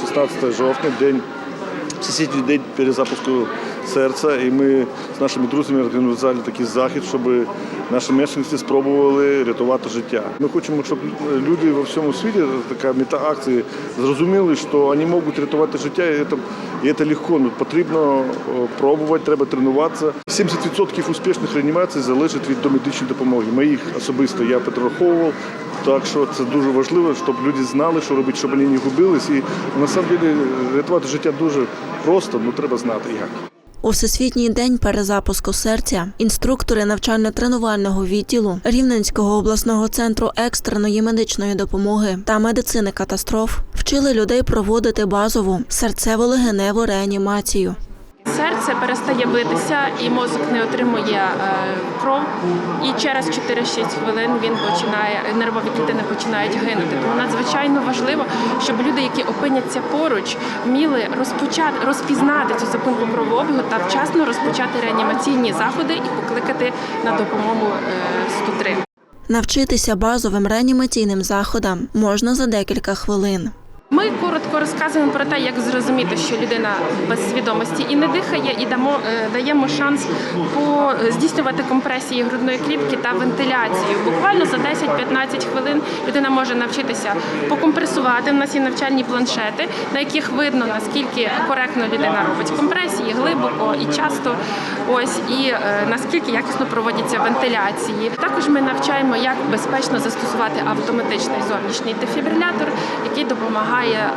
16 жовтня, день всесвітній день перезапуску серця. І ми з нашими друзями організували такий захід, щоб наші мешканці спробували рятувати життя. Ми хочемо, щоб люди во всьому світі, така мета акції, зрозуміли, що вони можуть рятувати життя, і це, і це легко. Ну, потрібно пробувати, треба тренуватися. 70% успішних реанімацій залежить від домедичної допомоги. Ми їх особисто я підраховував. Так що це дуже важливо, щоб люди знали, що робити, щоб вони не губились. І на самом деле рятувати життя дуже просто, ну треба знати як. У всесвітній день перезапуску серця інструктори навчально-тренувального відділу Рівненського обласного центру екстреної медичної допомоги та медицини катастроф вчили людей проводити базову серцево-легеневу реанімацію. Серце перестає битися і мозок не отримує е, кров. І через 4-6 хвилин він починає нервові клітини починають гинути. Тому надзвичайно важливо, щоб люди, які опиняться поруч, вміли розпочати розпізнати цю зупинку кровообігу та вчасно розпочати реанімаційні заходи і покликати на допомогу е, 103. Навчитися базовим реанімаційним заходам можна за декілька хвилин. Ми коротко розказуємо про те, як зрозуміти, що людина без свідомості і не дихає, і дамо е, даємо шанс по здійснювати компресії грудної клітки та вентиляцію. Буквально за 10-15 хвилин людина може навчитися покомпресувати. У нас є навчальні планшети, на яких видно наскільки коректно людина робить компресії, глибоко і часто. Ось і е, наскільки якісно проводяться вентиляції. Також ми навчаємо, як безпечно застосувати автоматичний зовнішній дефібрилятор, який допомагає е,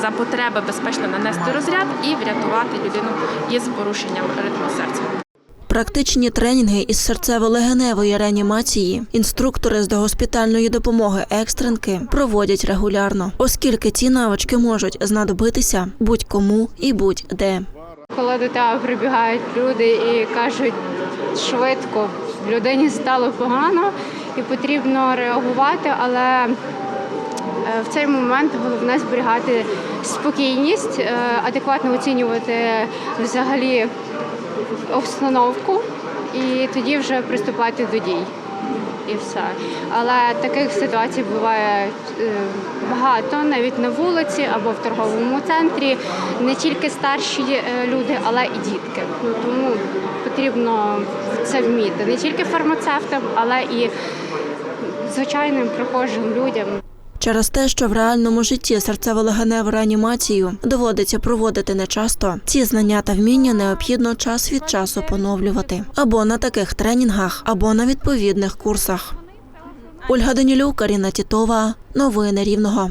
за потреби безпечно нанести розряд і врятувати людину із порушенням ритму серця. Практичні тренінги із серцево-легеневої реанімації інструктори з догоспітальної допомоги екстренки проводять регулярно, оскільки ці навички можуть знадобитися будь-кому і будь-де. Коли до тебе прибігають люди і кажуть швидко, людині стало погано і потрібно реагувати, але в цей момент головне зберігати спокійність, е, адекватно оцінювати взагалі обстановку і тоді вже приступати до дій. І все. Але таких ситуацій буває е, багато, навіть на вулиці або в торговому центрі. Не тільки старші е, люди, але і дітки. Ну, тому потрібно це вміти. Не тільки фармацевтам, але і звичайним прохожим людям. Через те, що в реальному житті серцево-легеневу реанімацію доводиться проводити нечасто, ці знання та вміння необхідно час від часу поновлювати або на таких тренінгах, або на відповідних курсах. Ольга Данілюк, Каріна Тітова. Новини Рівного.